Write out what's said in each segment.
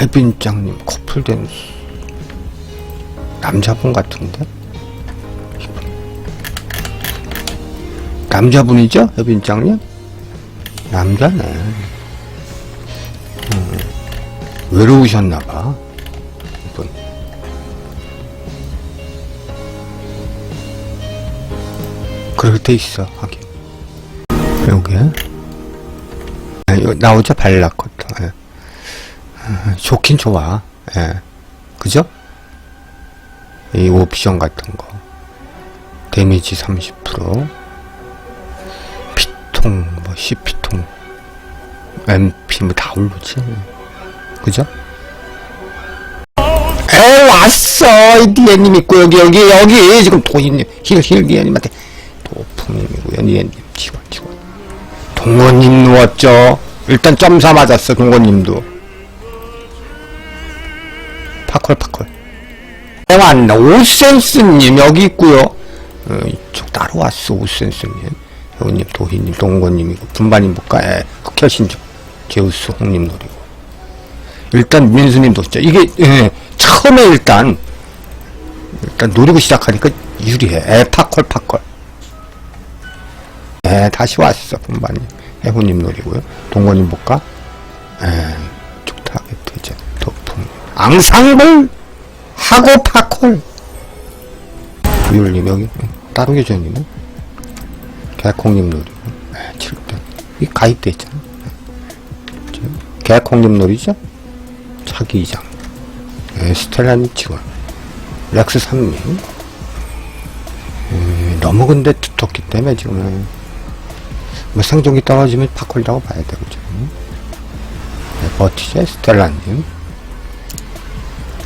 해빈장님 커플된 남자분 같은데? 남자분이죠? 해빈장님? 남자네. 음, 외로우셨나봐. 이분. 그럴 때 있어, 하긴. 여기. 아, 이거 나오죠? 발라코트. 좋긴 좋아. 예. 그죠? 이 옵션 같은 거. 데미지 30%. 피통, 뭐, CP통. MP, 뭐, 다 오르지. 그죠? 에 왔어! 이 니에님 있고, 여기, 여기, 여기! 지금 도희님, 힐, 힐, 니에님한테. 도풍님이고요, 니에님. 치고, 치고. 동원님 누웠죠? 일단 점사 맞았어, 동원님도. 파콜, 파콜. 어, 왔나? 오센스님, 여기 있고요 어, 이쪽 따로 왔어, 오센스님. 여우님, 도희님, 동건님이고, 분반님 볼까에 흑혈신조, 제우스, 홍님 노리고. 일단 민수님도 진짜, 이게, 예, 처음에 일단, 일단 노리고 시작하니까 유리해. 에, 파콜, 파콜. 에, 다시 왔어, 분반님. 해군님 노리고요. 동건님 볼까? 앙상블! 하고 파콜! 유율님 여기, 응. 따로 계좌님은? 개콩님 노리고. 에, 7등. 이 가입돼 있잖아. 저, 개콩님 놀이죠? 차기 이장. 에, 스텔라님 직원. 렉스 3미. 에, 너무 근데 두텁기 때문에 지금은. 뭐 생존기 떨어지면 파콜이라고 봐야 되겠죠. 네, 버티제 스텔라님.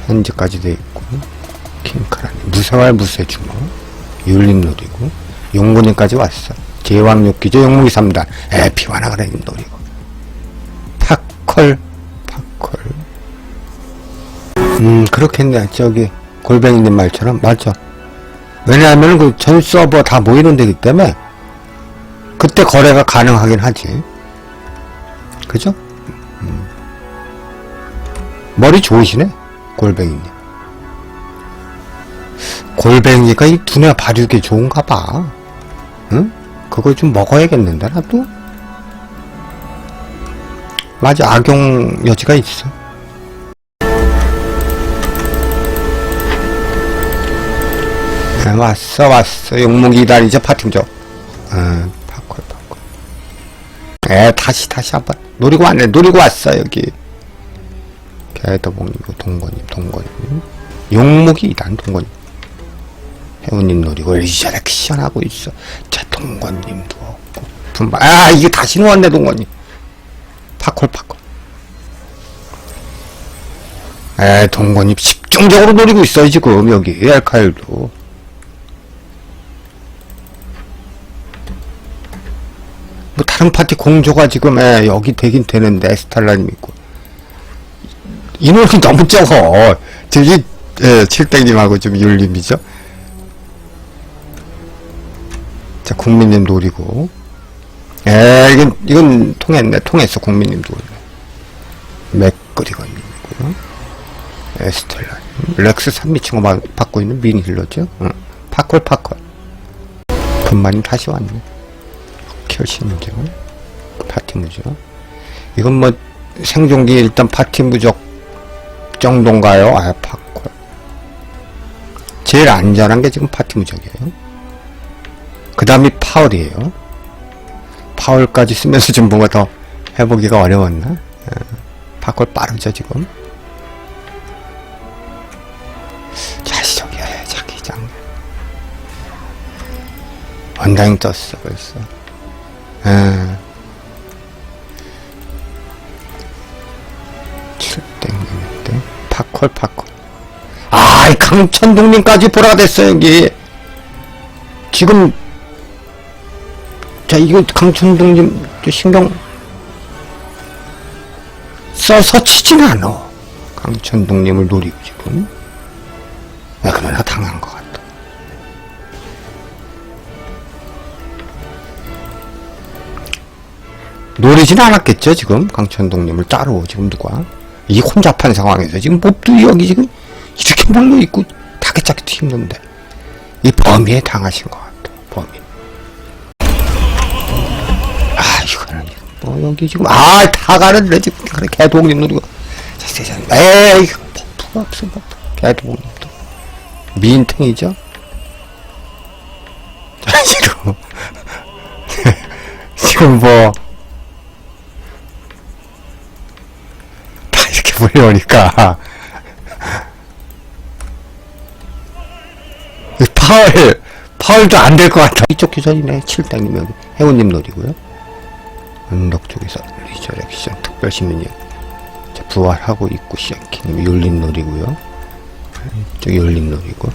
현재까지 돼 있고. 킹카라님. 무생활 무쇠 주먹. 율림 노리고. 용군님까지 왔어. 제왕육기죠. 용무기 3단. 에, 피와나가라님 노리고. 파콜. 파콜. 음, 그렇겠네. 저기, 골뱅이님 말처럼. 맞아. 왜냐하면 그 전 서버 다 모이는 데기 때문에 그때 거래가 가능하긴 하지. 그죠? 음. 머리 좋으시네, 골뱅이님. 골뱅이가 이 두뇌 발육에 좋은가 봐. 응? 그거 좀 먹어야겠는데, 나도? 맞아, 악용 여지가 있어. 네, 왔어, 왔어. 용무기 기다리죠, 파팀죠. 어, 파콜, 파콜. 에, 다시, 다시 한 번. 노리고 왔네. 노리고 왔어, 여기. 개더봉이고, 동건님, 동건님. 용목이 이단, 동건님. 해운님 노리고, 리저렉션 하고 있어. 자, 동건님도 없고. 분발. 아, 이게 다시 누웠네, 동건님. 파콜, 파콜. 에, 동건님 집중적으로 노리고 있어요, 지금, 여기. 엘카일도. 뭐 다른 파티 공조가 지금 에, 여기 되긴 되는데 스탈라님 있고 인원이 너무 적어. 저기 예, 칠땡님하고 좀 율림이죠? 자 국민님 노리고. 에 이건 이건 통했네 통했어 국민님 노리네 맥그리건님이고요. 에스텔라님 렉스 3미층을 받고 있는 미니 힐러죠? 응. 파콜 파콜. 분만이 다시 왔네. 결심이죠. 파티 무죠. 이건 뭐 생존기 일단 파티 무적 정도인가요? 아, 파콜. 제일 안전한 게 지금 파티 무적이에요. 그 다음이 파월이에요. 파월까지 쓰면서 좀 뭔가 더 해보기가 어려웠나? 예. 파콜 빠르죠, 지금. 자시적이야, 자기장. 원당이 떴어, 벌써. 예. 강천동님까지 보라가 됐어 여기. 지금 자 이거 강천동님 좀 신경 써서 치진 않아. 강천동님을 노리고 지금. 야 그러나 당한 것 같아. 노리진 않았겠죠 지금? 강천동님을 따로 지금 누가? 이 혼잡한 상황에서 지금 몹들이 여기 지금 이렇게 몰려있고 다개짝이 튀는데 이 범위에 당하신 것 같아요 범위. 아 이거는 뭐 여기 지금 아 다 가는데 지금 그래 개동님 누리고. 에이 버프가 없어 버프. 개동님도 민탱이죠? 자 지금 뭐. 다 이렇게 몰려오니까 파울 파울도 안 될 것 같아. 이쪽 기선이네 7당님 여기 해운님 놀이고요. 언덕 쪽에서 리저 액션 특별시민이 자, 부활하고 있고 시작키님 열린 놀이고요. 이쪽 열린 놀이고.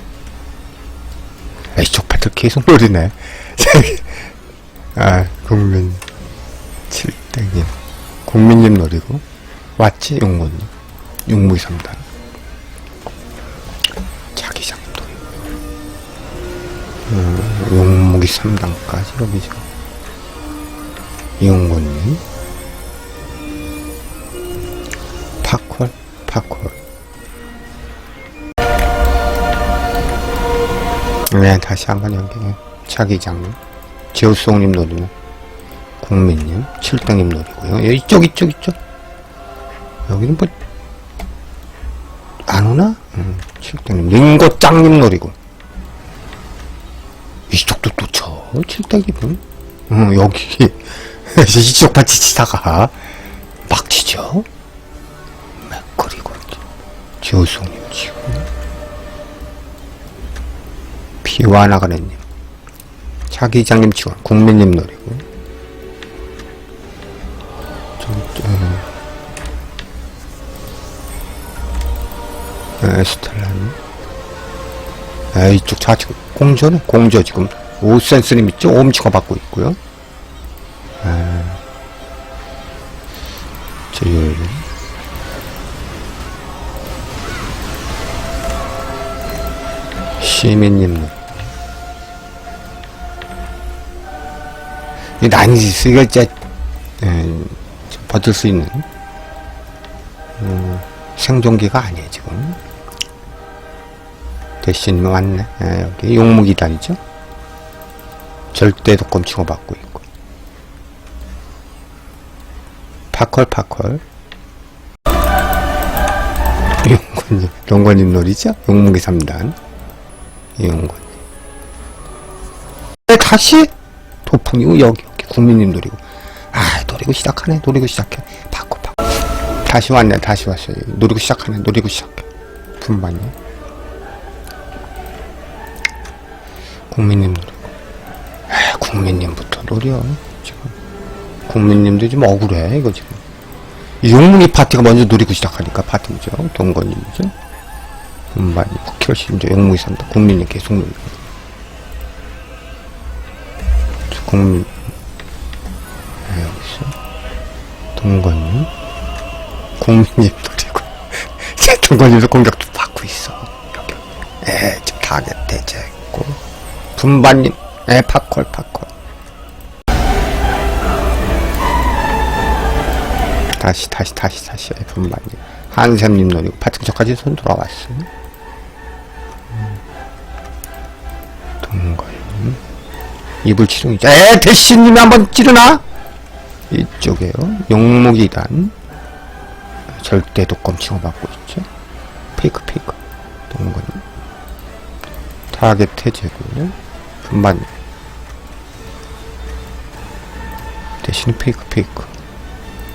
아, 이쪽 파트 계속 놀이네. 아 국민 7당님 국민님 놀이고. 왔지 용건님. 용무이 3단 용무기 3단까지 여기죠 이용건님. 파콜 파콜. 네 다시 한번 여기 자기장님 지우송님 노리는 국민님. 7등님 노리고요. 예, 이쪽 이쪽 이쪽. 여기는 뭐 안 오나? 음, 7등님. 링고짱님 노리고 7등이분 음, 여기. 이쪽 같이 치다가 막 치죠? 그리고 지우송님 치고. 피와 나가네님. 차기장님 치고 국민님 노리고. 저 에스텔라님. 아, 이쪽 좌측 공저네 공저 지금 오센스님 있죠 옴치가 받고 있고요. 아, 저 여기 시민님. 이 난지 이거 진짜 에, 좀 버틸 수 있는 음, 생존기가 아니에요 지금. 대신 왔네. 에, 여기 용무기단이죠 절대 독검 치고받고 있고. 파컬 파컬. 용건님 용건님 놀이죠? 용무기 3단. 용건님. 네, 다시? 도풍이고 여기 여기 국민님 노리고. 아 노리고 시작하네 노리고 시작해. 바꿔 바꿔 다시 왔네 다시 왔어요. 노리고 시작하네 노리고 시작해. 분반이 국민님 노리고 아 노려 지금. 국민님도 좀 억울해 이거 지금. 이 용문이 파티가 먼저 노리고 시작하니까 파티죠. 동건님이죠 분반이 국혈심죠 용문이 산다. 국민님 계속 노리고. 국민. 네, 여기서? 동건님? 국민님 노리고. 제 동건님도 공격도 받고 있어. 여기 에 지금 타겟 대제했고. 분반님. 에 팝콜 팝콜 다시 다시 다시 다시 에, 분반님 한샘님 노리고 파충처까지 손 돌아왔어 음. 동건님 이불 치룡이죠. 에, 대신님이 한번 찌르나? 이쪽에요. 용무기단. 절대 독검 치고받고 있죠. 페이크, 페이크. 동건. 타겟 해제고요. 분반. 대신 페이크, 페이크.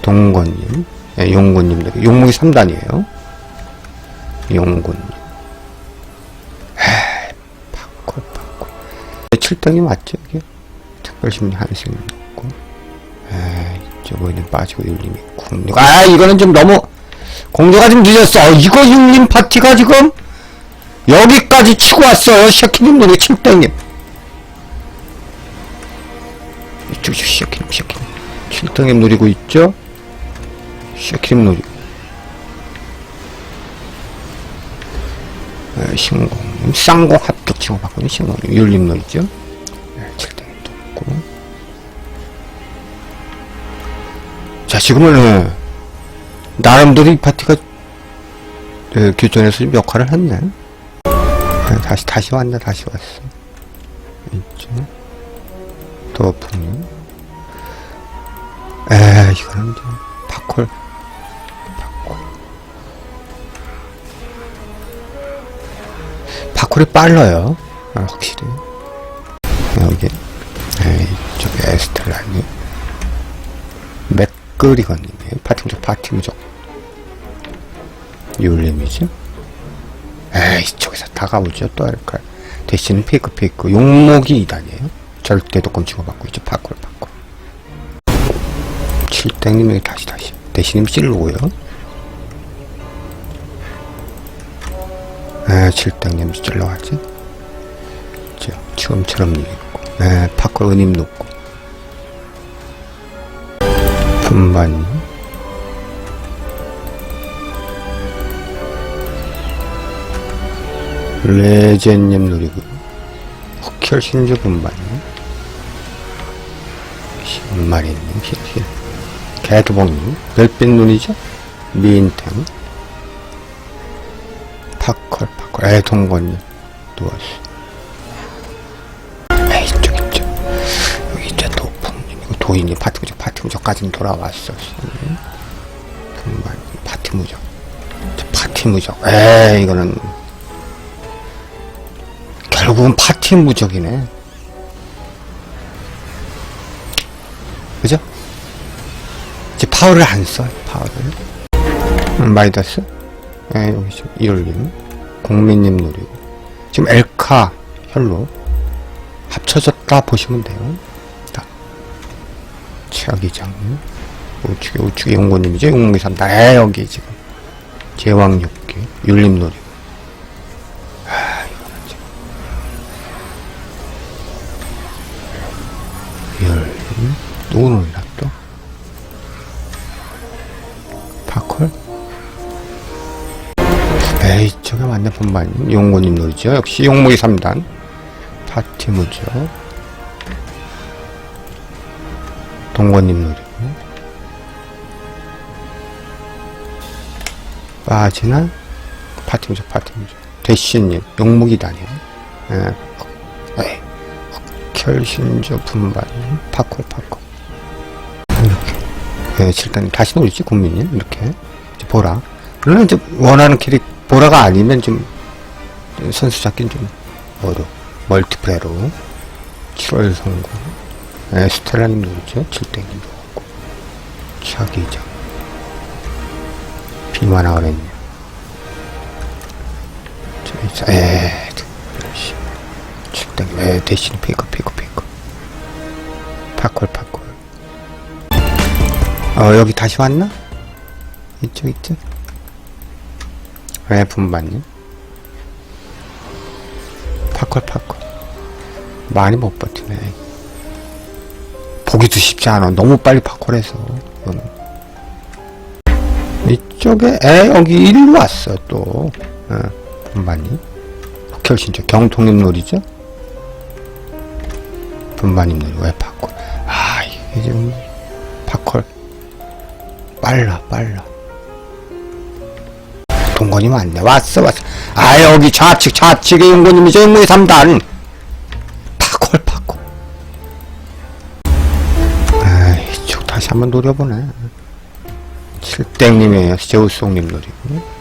동건님. 예, 용군님. 용무기 3단이에요. 용군님. 에이, 파콜, 파콜. 7등이 맞죠, 이게? 특별심리 한승이 있고. 에이, 저거는 빠지고 율림이 국력. 아, 이거는 좀 너무, 공조가 좀 늦었어. 어, 이거 율림 파티가 지금, 여기까지 치고 왔어요. 샤키님 노래 7등님. 이쪽, 샤키님, 샤키님. 7등님 노리고 있죠? 노리고. 에, 신공님, 쌍공 합격 치고 받거든요. 신공님, 율림 노리죠? 7등이 높고. 자, 지금은, 나름대로 이 파티가 에, 교전에서 좀 역할을 했네. 아, 다시 다시 왔네 다시 왔어. 있죠. 도어풍이. 에 이거는 좀 파콜 파콜. 파콜이 빨라요. 아, 확실히. 여기 에, 이쪽에 에스텔라니 맥그리건님이에요. 파티무적 파티무적 율림이죠. 에이 이쪽에서 다가오죠 또 할까 대신 페이크 페이크 용목이 이단이에요 절대 도금 치고 받고 있죠 파콜 파콜 칠땡님에게 다시 다시 대신님 찔르고요 에 칠땡님 찔러가지? 저 지금처럼 있고 에 파콜 은임 놓고. 분반님 레젠님 누리고 흑혈 신주 분반님 신마리님 힐힐 개두봉님 별빛 눈이죠? 미인템 파컬 파컬 애동건님 누웠어 에이 이쪽 있죠 여기 있죠 도풍님 이거 도인님 파티무적 파티무적까지는 돌아왔었어 분반님 파티무적 저 파티무적 에이 이거는 결국은 파티 무적이네. 그죠? 이제 파워를 안 써요, 파워를. 음, 마이다스? 예, 여기 지금 이올림. 공민님 노리고. 지금 엘카, 혈로. 합쳐졌다 보시면 돼요. 딱. 최악이장. 우측에, 우측에 용고님이죠? 용목이 산다. 에, 여기 지금. 제왕 6기. 율림. 열 누구는 또? 파콜? 에이 저게 맞네 본반 용고님 놀이죠. 역시 용목이 3단. 파티무죠. 동건님 놀이고 빠지나 파티무죠 파티무죠. 대신님 다녀요. 예. 에이 결신조 분반 파콜 파콜. 이렇게. 예, 칠단 다시 돌리지 국민님. 이렇게. 보라. 물론 이제 원하는 캐릭 보라가 아니면 좀 선수 잡긴 좀 어려 멀티플레로. 7월 성공 예, 스텔라님 누구죠? 칠땡님 누구고. 차기장 비만화 그랬냐 저, 에 칠땡 에 대신 페이커 페이커 페이커 파콜 파콜. 어 여기 다시 왔나? 이쪽 있죠? 왜 분반님? 파콜 파콜 많이 못 버티네. 보기도 쉽지 않아. 너무 빨리 파콜해서. 이거는. 이쪽에 에 여기 일로 왔어 또. 어, 분반님. 흑혈신조 경통님 놀이죠? 분반님 놀이. 왜 파콜 아 이게 지금 파콜 빨라 빨라 동건이 왔네. 왔어 왔어. 아 여기 좌측 좌측에 용건님이죠 용무의 3단 파콜 파콜 아 이쪽 다시 한번 노려보네. 칠땡님의 제우송님 놀이고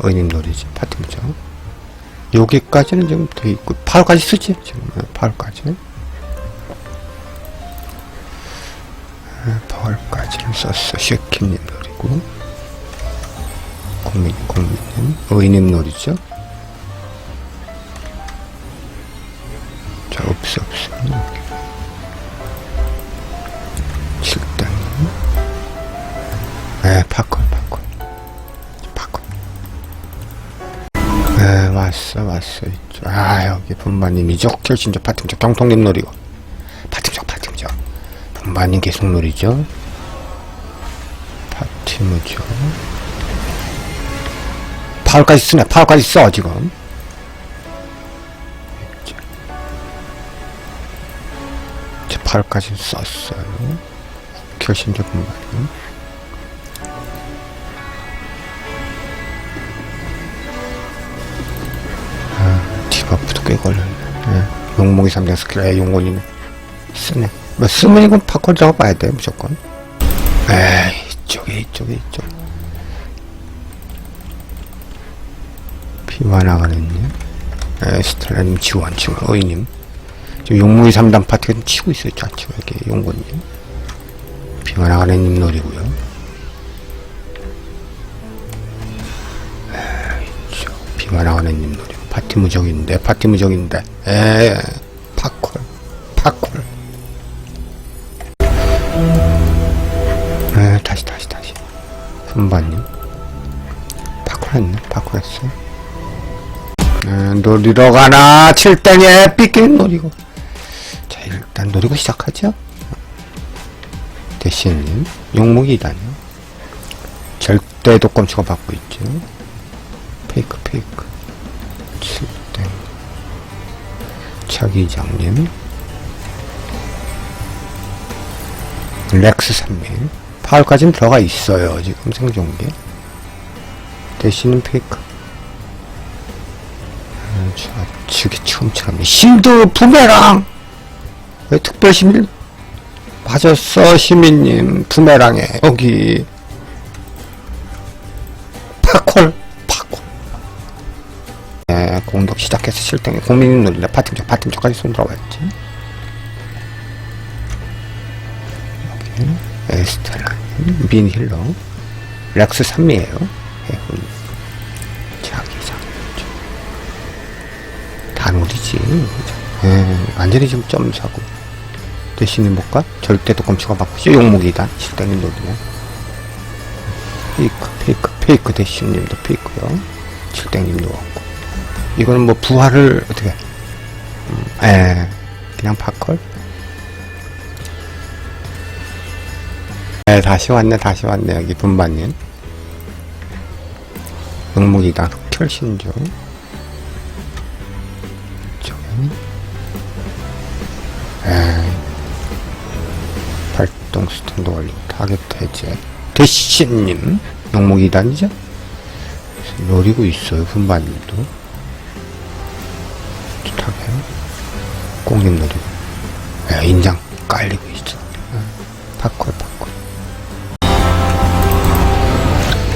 의님 놀이지 파티무죠 여기까지는 지금 돼 있고 8월까지 쓰지 지금. 8월까지. 8월까지는 썼어 쉐킴님 놀이고 국민 국민님 의님 놀이죠 자 없어 없어 칠당님 네 파콜 파콜 파콜 네, 왔어, 왔어. 아, 여기 분바님이죠. 결신적 파팀적 경통님 놀이고. 파팀적, 파팀적. 분바님 계속 놀이죠. 파티무죠. 8월까지 쓰네. 8월까지 써, 지금. 제 8월까지 썼어요. 결심적 분발. 아, 디버프도 꽤 걸렸네. 예, 용몽이 3장 스킬. 예, 에, 용곤이네. 쓰네. 뭐, 쓰면 이건 파콜자고 봐야 돼, 무조건. 에이, 이쪽에, 이쪽에, 이쪽. 비와 나가는님. 에, 스텔라님 지원, 지원, 어이님. 지금 용목이 3단 파티가 좀 치고 있어요, 좌측, 이렇게, 용곤님. 비와 나가는님 노리고요. 저 비가 나가는 님 노래 파티 무적인데 파티 무적인데 에 파콜 파콜 에 다시 다시 다시 선반님 파콜 했네 파콜 했어 에 노리러 가나? 칠땡에 삐끼는 노리고. 자 일단 노리고 시작하죠. 대신님 용목이다뇨 절대 독감 추가받고 있죠. 페이크 페이크. 칠땡 차기장님. 렉스 3밀 파울까지는 들어가 있어요 지금 생존기 대신은 페이크 음, 좌측에 처음처럼 신드 부메랑! 왜 특별 시민? 맞았어 시민님 부메랑에. 여기. 파콜 파콜. 네, 공격 시작해서 실등에 국민이 놀리다 파팀적 파팀적까지 손 들어갔지? 여기 에스텔라 민 힐러. 렉스 3미에요. 해군 다 노리지. 예, 완전히 지금 점 사고. 대신에 뭘까? 절대 독감 추가 바꾸죠 용목이다. 실등이 노리면 페이크 페이크 페이크 대신님도 페이크요. 칠땡님도 왔고. 이거는 뭐 부활을 어떻게 음, 에 그냥 파컬? 에 다시 왔네 다시 왔네 여기 분반님. 응목이다. 흑혈신조 스탠드 올리고 타겟 해제. 대신님 영목이 단이죠 노리고 있어요 분반님도. 좋다게 공님 노리고. 에, 인장 깔리고 있어. 에, 파콜 파콜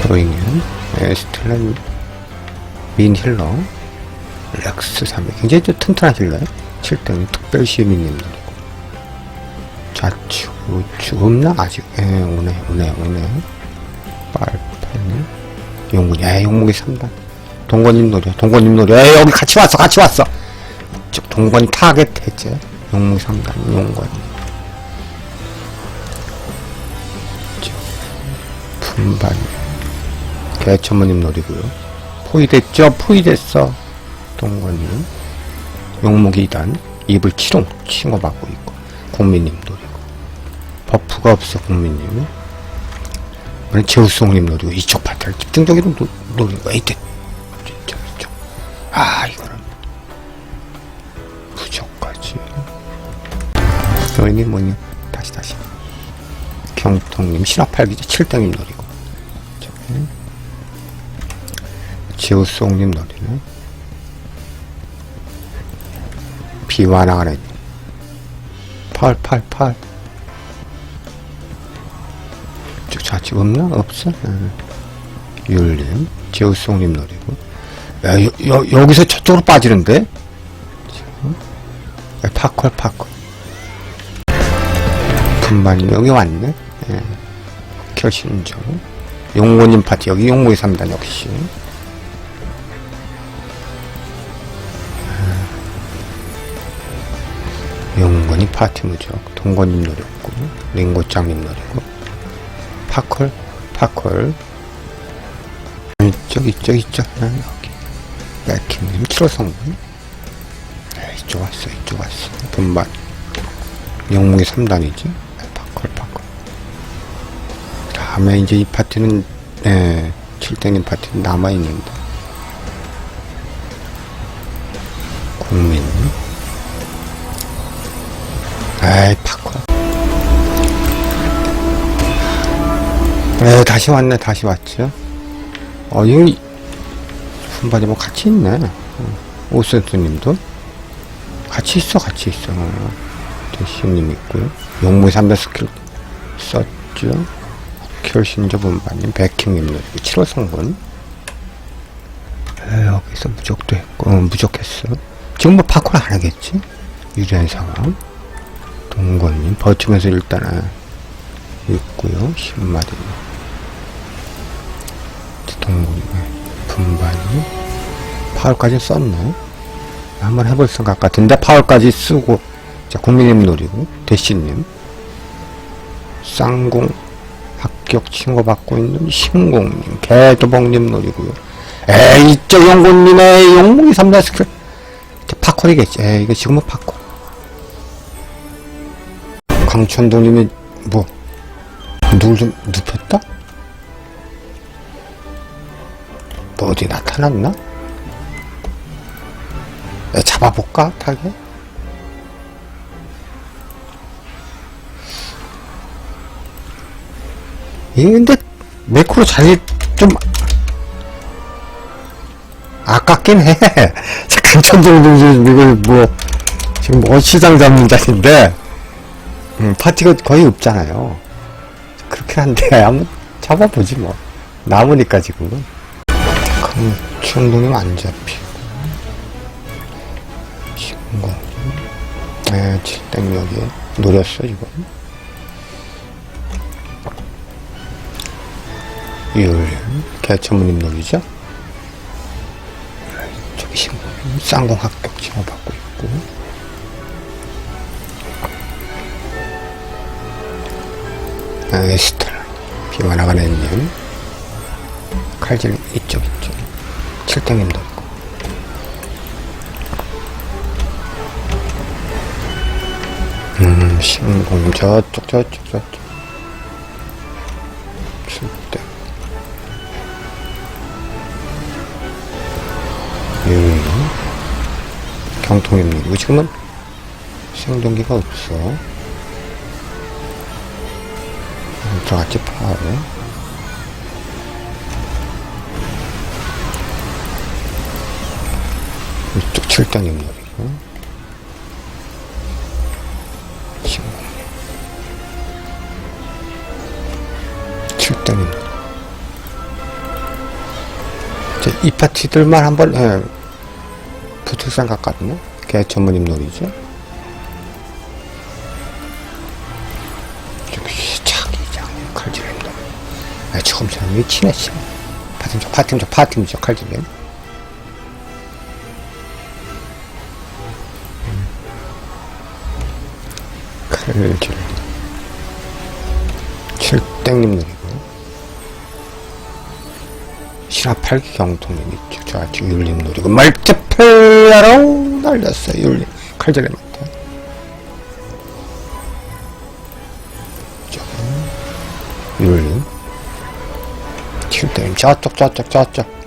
프로잉님 에스텔란 민 힐러 렉스 3회 굉장히 또 튼튼한 힐러요. 7등 특별 시민님 노리고 좌측 우측 없나? 아직. 예 오네 오네 오네. 빨판이 용군이 에 용목이 3단. 동건님 노려 동건님 노려. 에 여기 같이 왔어 같이 왔어. 저 동건이 타겟 해제. 용목이 3단 용건. 분반. 개천무님 노리고요. 포위됐죠? 포위됐어. 동건님. 2단. 입을 치롱 칭어 받고 있고. 국민님 노리고 버프가 없어 국민님 이번엔 제우스님 노리고 이쪽 발달 집중적으로 노리는 거야 이때. 이쪽 이쪽 아 이거는. 부적까지. 너희님 뭐니? 다시 다시. 경통님 신화팔기제 7등님 노리고. 제우스님 네. 노리는. 비완하네 888 우측 좌측 없나? 없어? 네. 율님, 제우스님 노리고. 야, 여, 여, 여기서 저쪽으로 빠지는데? 야, 파콜, 파콜. 금만 여기 왔네? 예. 결신정. 용모님 파티, 여기 용모의 3단 역시. 예. 용건이 파티무적, 동건님 노렸고, 링고짱님 노리고, 파컬 파컬 이쪽 이쪽 이쪽. 아, 여기. 맥킴님 7호 성분 네, 이쪽 왔어 이쪽 왔어. 분반. 영웅이 3단이지? 파컬 파컬 다음에 이제 이 파티는 네, 7땡님 파티는 남아있는데. 국민 에 다시 왔네 다시 왔죠. 어 이거 순발이 뭐 같이 있네. 응. 오센스님도? 같이 있어 같이 있어. 대시님 있고요 용무 300 스킬 썼죠. 결신저 분반님 백킹님 노리고 7월 성분. 에, 여기서 무적도 했고 어, 무적했어. 지금 뭐 파콜 안 하겠지? 유리한 상황. 동건님 버티면서 일단은 있고요. 10마디 동건님 분반님 파울까지 썼네. 한번 해볼 생각 같은데 파울까지 쓰고 자 국민님 노리고 대시님. 쌍공 합격 신고받고 있는 신공님 개도봉님 노리고요. 에이 저 용군님의 용무기 3단 스킬. 저 파콜이겠지. 에이 이거 지금은 파콜. 강천도님이 뭐 누굴 좀 눕혔다? 뭐 어디 나타났나? 에, 잡아볼까 타게? 이 근데 매크로 자리 좀 아깝긴 해. 강천동도 이걸 뭐 지금 뭐 시장 잡는 자리인데 음, 파티가 거의 없잖아요. 그렇긴 한데 한번 잡아보지 뭐 남으니까 지금은 충분히 안 잡히고. 신공 에 7땡 여기에 노렸어 이건 율 개천무님 노리죠? 저기 신공 쌍공 합격증을 받고 있고. 에스텔 비와나가는 님 칼질 이쪽입니다. 7등님도 있고. 음 신공 저쪽 저쪽 저쪽. 7등 유인 경통입니다 지금은? 생동기가 없어. 음, 들어갔지 파워 이쪽 7단님 노리고. 신공. 7단님 노리고. 이제 이 파티들만 한번 예, 붙을 생각 같네. 걔 전무님 놀이죠. 저기 자기장 칼질님 놀이. 아, 처음처럼 이 친했어. 파팀적 파팀적 파팀적 칼질 님. 칼질. 칠땡님. 신화 8기 경통님 있죠. 저 아직 율림 노리고 멀티플레이어로 날렸어요. 율림 칼질에 맞다. 율림 칠대님 저쪽 저쪽 저쪽